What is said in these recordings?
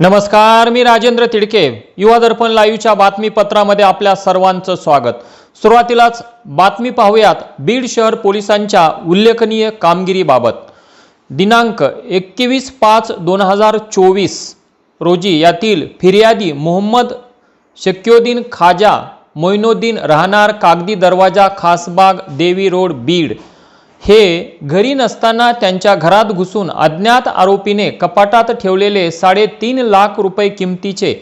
नमस्कार मी राजेंद्र तिडके. युवा दर्पण लाईव्हच्या बातमीपत्रामध्ये आपल्या सर्वांचं स्वागत. सुरुवातीलाच बातमी पाहूयात बीड शहर पोलिसांच्या उल्लेखनीय कामगिरीबाबत. दिनांक एकवीस पाच दोन हजार चोवीस रोजी यातील फिर्यादी मोहम्मद शक्योद्दीन खाजा मोइनुद्दीन राहणार कागदी दरवाजा खासबाग देवी रोड बीड. हे घरी नसताना त्यांच्या घरात घुसून अज्ञात आरोपीने कपाटात ठेवलेले साडेतीन लाख रुपये किमतीचे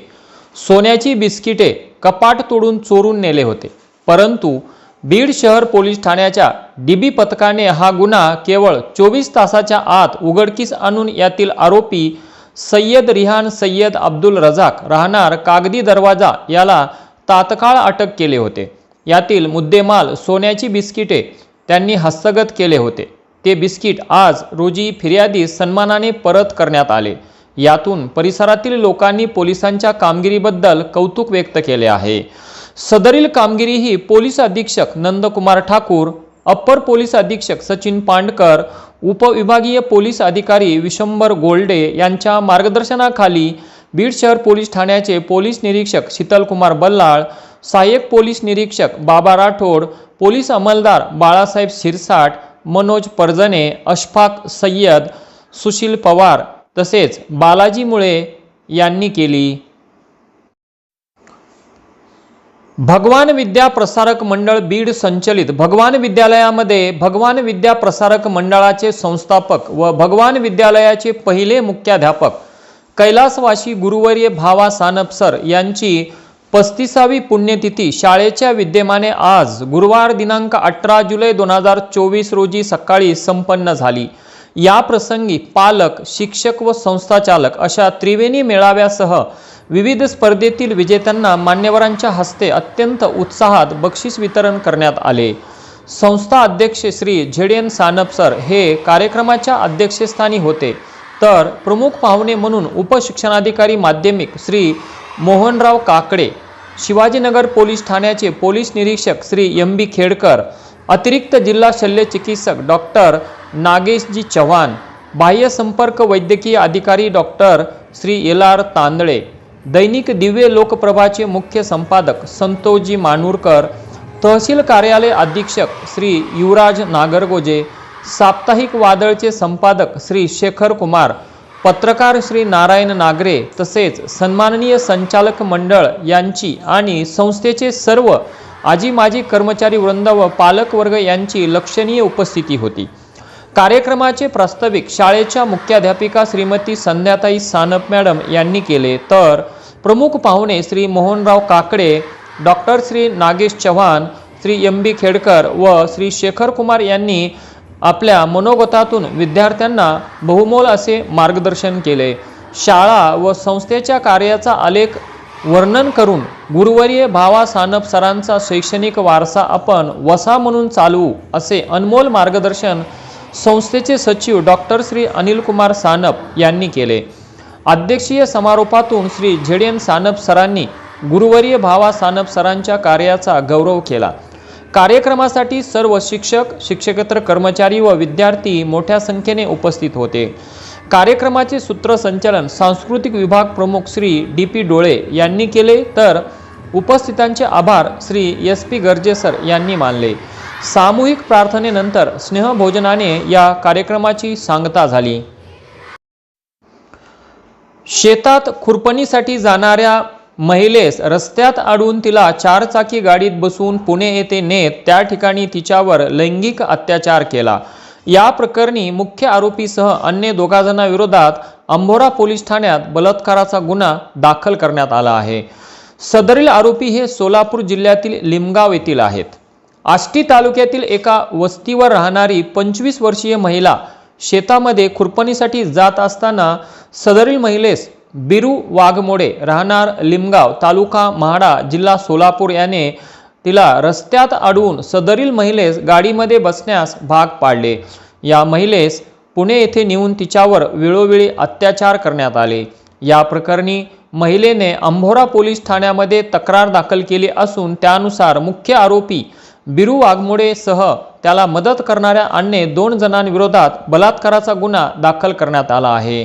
सोन्याची बिस्किटे कपाट तोडून चोरून नेले होते. परंतु बीड शहर पोलीस ठाण्याच्या डीबी पथकाने हा गुन्हा केवळ चोवीस तासाच्या आत उघडकीस आणून यातील आरोपी सय्यद रिहान सय्यद अब्दुल रजाक राहणार कागदी दरवाजा याला तात्काळ अटक केले होते. यातील मुद्देमाल सोन्याची बिस्किटे त्यांनी हस्तगत केले होते. ते बिस्किट आज रोजी फिर्यादी सन्मानाने परत करण्यात आले. यातून परिसरातील लोकांनी पोलिसांच्या कामगिरीबद्दल कौतुक व्यक्त केले आहे. सदरील कामगिरी ही पोलीस अधीक्षक नंदकुमार ठाकूर अप्पर पोलीस अधीक्षक सचिन पांडकर उपविभागीय पोलीस अधिकारी विशंबर गोल्डे यांच्या मार्गदर्शनाखाली बीड शहर पोलीस ठाण्याचे पोलीस निरीक्षक शीतलकुमार बल्लाळ सहाय्यक पोलीस निरीक्षक बाबा राठोड पोलीस अंमलदार बाळासाहेब शिरसाट मनोज परजणे अशफाक सय्यद सुशील पवार तसेच बालाजी मुळे यांनी केली. भगवान विद्या प्रसारक मंडळ बीड संचलित भगवान विद्यालयामध्ये भगवान विद्या प्रसारक मंडळाचे संस्थापक व भगवान विद्यालयाचे पहिले मुख्याध्यापक कैलासवासी गुरुवर्य भावा सानप सर यांची पस्तीसावी पुण्यतिथी शाळेच्या विद्यमाने आज गुरुवार दिनांक अठरा जुलै दोन हजार चोवीस रोजी सकाळी संपन्न झाली. या प्रसंगी पालक शिक्षक व संस्थाचालक अशा त्रिवेणी मेळाव्यासह विविध स्पर्धेतील विजेत्यांना मान्यवरांच्या हस्ते अत्यंत उत्साहात बक्षीस वितरण करण्यात आले. संस्था अध्यक्ष श्री झेड सानप सर हे कार्यक्रमाच्या अध्यक्षस्थानी होते. तर प्रमुख पाहुणे म्हणून उपशिक्षणाधिकारी माध्यमिक श्री मोहनराव काकडे शिवाजीनगर पोलीस ठाण्याचे पोलीस निरीक्षक श्री एम बी खेडकर अतिरिक्त जिल्हा शल्य चिकित्सक डॉक्टर नागेशजी चव्हाण बाह्य संपर्क वैद्यकीय अधिकारी doctor Shri L R Tandale दैनिक दिव्य लोकप्रभाचे मुख्य संपादक संतोषजी मानूरकर तहसील कार्यालय अधीक्षक श्री युवराज नागरगोजे साप्ताहिक वादळचे संपादक श्री शेखर कुमार पत्रकार श्री नारायण नागरे तसेच सन्माननीय संचालक मंडळ यांची आणि संस्थेचे सर्व आजी माजी कर्मचारी वृंद व पालकवर्ग यांची लक्षणीय उपस्थिती होती. कार्यक्रमाचे प्रास्ताविक शाळेच्या मुख्याध्यापिका श्रीमती संध्याताई सानप मॅडम यांनी केले. तर प्रमुख पाहुणे Shri Mohanrao Kakade doctor Shri Nagesh Chavan Shri M B Khedkar व श्री शेखर कुमार यांनी आपल्या मनोगतातून विद्यार्थ्यांना बहुमोल असे मार्गदर्शन केले. शाळा व संस्थेच्या कार्याचा आलेख वर्णन करून गुरुवर्य भावा सानप सरांचा शैक्षणिक वारसा आपण वसा म्हणून चालवू असे अनमोल मार्गदर्शन संस्थेचे सचिव डॉक्टर श्री अनिलकुमार सानप यांनी केले. अध्यक्षीय समारोपातून श्री झेडियन सानप सरांनी गुरुवर्य भावा सानप सरांच्या कार्याचा गौरव केला. कार्यक्रमासाठी सर्व शिक्षक शिक्षकेतर कर्मचारी व विद्यार्थी मोठ्या संख्येने उपस्थित होते. कार्यक्रमाचे सूत्रसंचालन सांस्कृतिक विभाग प्रमुख श्री डी पी डोळे यांनी केले तर उपस्थितांचे आभार श्री एस पी गर्जेसर यांनी मानले. सामूहिक प्रार्थनेनंतर स्नेहभोजनाने या कार्यक्रमाची सांगता झाली. शेतात खुरपणीसाठी जाणाऱ्या महिलेस रस्त्यात अडून तिला चारचाकी गाडीत बसून पुणे येथे नेत त्या ठिकाणी तिच्यावर लैंगिक अत्याचार केला. या प्रकरणी मुख्य आरोपीसह अन्य दोघाजणांविरोधात अंबोरा अंभोरा पोलीस ठाण्यात बलात्काराचा गुन्हा दाखल करण्यात आला आहे. सदरील आरोपी हे सोलापूर जिल्ह्यातील लिमगाव येथील आहेत. आष्टी तालुक्यातील एका वस्तीवर राहणारी पंचवीस वर्षीय महिला शेतामध्ये खुरपणीसाठी जात असताना सदरील महिलेस बिरू वाघमोडे राहणार लिमगाव तालुका म्हाडा जिल्हा सोलापूर याने तिला रस्त्यात अडवून सदरील महिलेस गाडीमध्ये बसण्यास भाग पाडले. या महिलेस पुणे येथे नेऊन तिच्यावर वेळोवेळी अत्याचार करण्यात आले. या प्रकरणी महिलेने अंभोरा पोलीस ठाण्यामध्ये तक्रार दाखल केली असून त्यानुसार मुख्य आरोपी बिरू वाघमोडेसह त्याला मदत करणाऱ्या अन्य दोन जणांविरोधात बलात्काराचा गुन्हा दाखल करण्यात आला आहे.